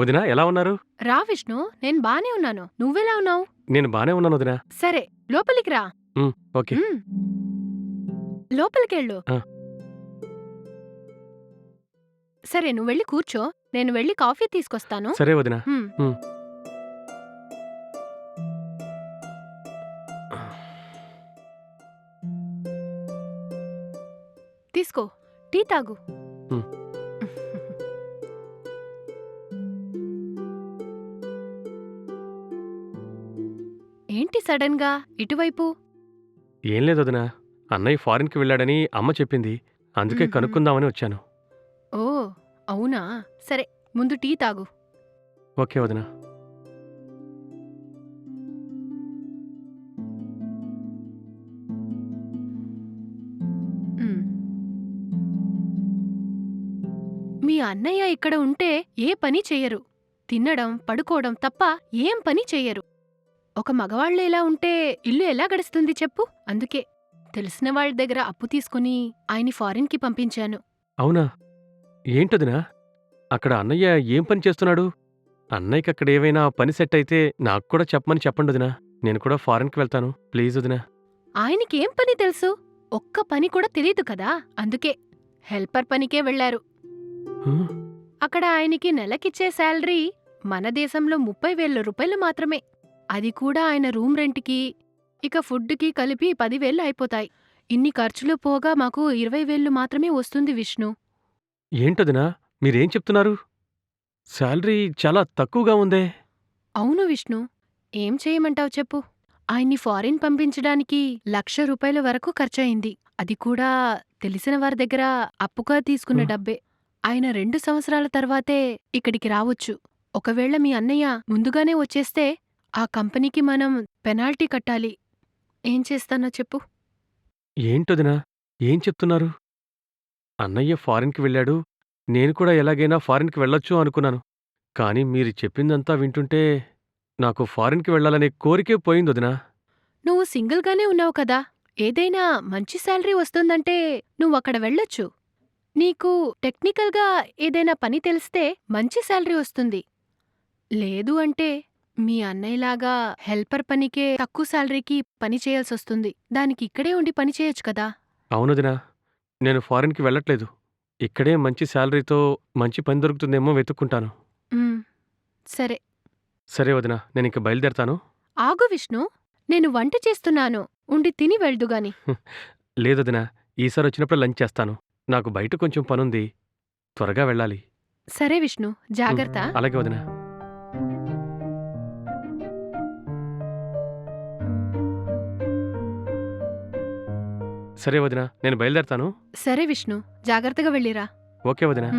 వదినా ఎలా ఉన్నారు? రా విష్ణు నేను బానే ఉన్నాను. నువ్వెలా ఉన్నావు? నేను బానే ఉన్నాను వదినా. సరే లోపలికి రా. ఓకే. లోపలికెళ్ళు. ఆ. సరే నువ్వు వెళ్ళి కూర్చో. నేను వెళ్ళి కాఫీ తీసుకొస్తాను. సరే వదినా. తీసుకో. టీ తాగు. ఏంటి సడన్గా ఇటువైపు. ఏం లేదు వదినా. అన్నయ్య ఫారిన్కి వెళ్ళాడని అమ్మ చెప్పింది. అందుకే మ్మ్. కనుక్కుందామని వచ్చాను. ఓ అవునా? సరే ముందు టీ తాగు. ఓకే వదినా. మీ అన్నయ్య ఇక్కడ ఉంటే ఏ పని చెయ్యరు తినడం పడుకోవడం తప్ప ఏం పని చెయ్యరు ఒక మగవాళ్ళు ఎలా ఉంటే ఇల్లు ఎలా గడుస్తుంది చెప్పు? అందుకే తెలిసిన వాళ్ళ దగ్గర అప్పు తీసుకుని ఆయన్ని ఫారిన్కి పంపించాను. అవునా? ఏంటొదినా? అక్కడ అన్నయ్య ఏం పని చేస్తున్నాడు? అన్నయ్యకి అక్కడ ఏవైనా పని సెట్ అయితే నాకు కూడా చెప్పమని చెప్పండి వదినా నేను కూడా ఫారిన్కి వెళ్తాను. ప్లీజ్ వదినా. ఆయనకేం పని తెలుసు? ఒక్క పని కూడా తెలీదు కదా? అందుకే హెల్పర్ పనికే వెళ్ళారు హ? అక్కడ ఆయనకి నెలకిచ్చే శాలరీ మన దేశంలో ముప్పై వేల రూపాయలు మాత్రమే. అది కూడా ఆయన రూమ్ రెంట్కి ఇక ఫుడ్కి కలిపి పదివేలు అయిపోతాయి. ఇన్ని ఖర్చులు పోగా మాకు ఇరవై వేలు మాత్రమే వస్తుంది విష్ణు. ఏంటొదినా? మీరేం చెప్తున్నారు? శాలరీ చాలా తక్కువగా ఉందే. అవును విష్ణు. ఏం చేయమంటావు చెప్పు. ఆయన్ని ఫారిన్ పంపించడానికి లక్ష రూపాయల వరకు ఖర్చయింది. అది కూడా తెలిసిన వారి దగ్గర అప్పుగా తీసుకున్న. డబ్బే. ఆయన రెండు సంవత్సరాల తర్వాతే ఇక్కడికి రావచ్చు. ఒకవేళ మీ అన్నయ్య ముందుగానే వచ్చేస్తే ఆ కంపెనీకి మనం పెనాల్టీ కట్టాలి. ఏం చేస్తానో చెప్పు. ఏంటొదినా? ఏం చెప్తున్నారు? అన్నయ్య ఫారిన్కి వెళ్ళాడు. నేను కూడా ఎలాగైనా ఫారిన్కి వెళ్ళొచ్చు అనుకున్నాను. కానీ మీరు చెప్పిందంతా వింటుంటే నాకు ఫారిన్కి వెళ్ళాలనే కోరికే పోయింది వదినా నువ్వు సింగిల్గానే ఉన్నావు కదా. ఏదైనా మంచి శాలరీ వస్తుందంటే నువ్వక్కడ వెళ్ళొచ్చు. నీకు టెక్నికల్గా ఏదైనా పని తెలిస్తే మంచి శాలరీ వస్తుంది. లేదు అంటే మీ అన్నయ్యలాగా హెల్పర్ పనికే తక్కువ శాలరీకి పని చేయాల్సొస్తుంది. దానికి ఇక్కడే ఉండి పని చేయొచ్చు కదా? అవునదినా నేను ఫారిన్కి వెళ్ళట్లేదు. ఇక్కడే మంచి శాలరీతో మంచి పని దొరుకుతుందేమో వెతుక్కుంటాను. సరే. సరే వదినా నేను ఇంక బయలుదేరతాను. ఆగు విష్ణు. నేను వంట చేస్తున్నాను. ఉండి తిని వెళ్దుగాని లేదొదినా ఈసారి వచ్చినప్పుడు లంచ్ చేస్తాను. నాకు బయట కొంచెం పనుంది. త్వరగా వెళ్ళాలి. సరే విష్ణు. జాగ్రత్త. అలాగే వదినా. సరే వదినా నేను బయలుదేరతాను. సరే విష్ణు జాగ్రత్తగా వెళ్ళిరా. ఓకే వదినా.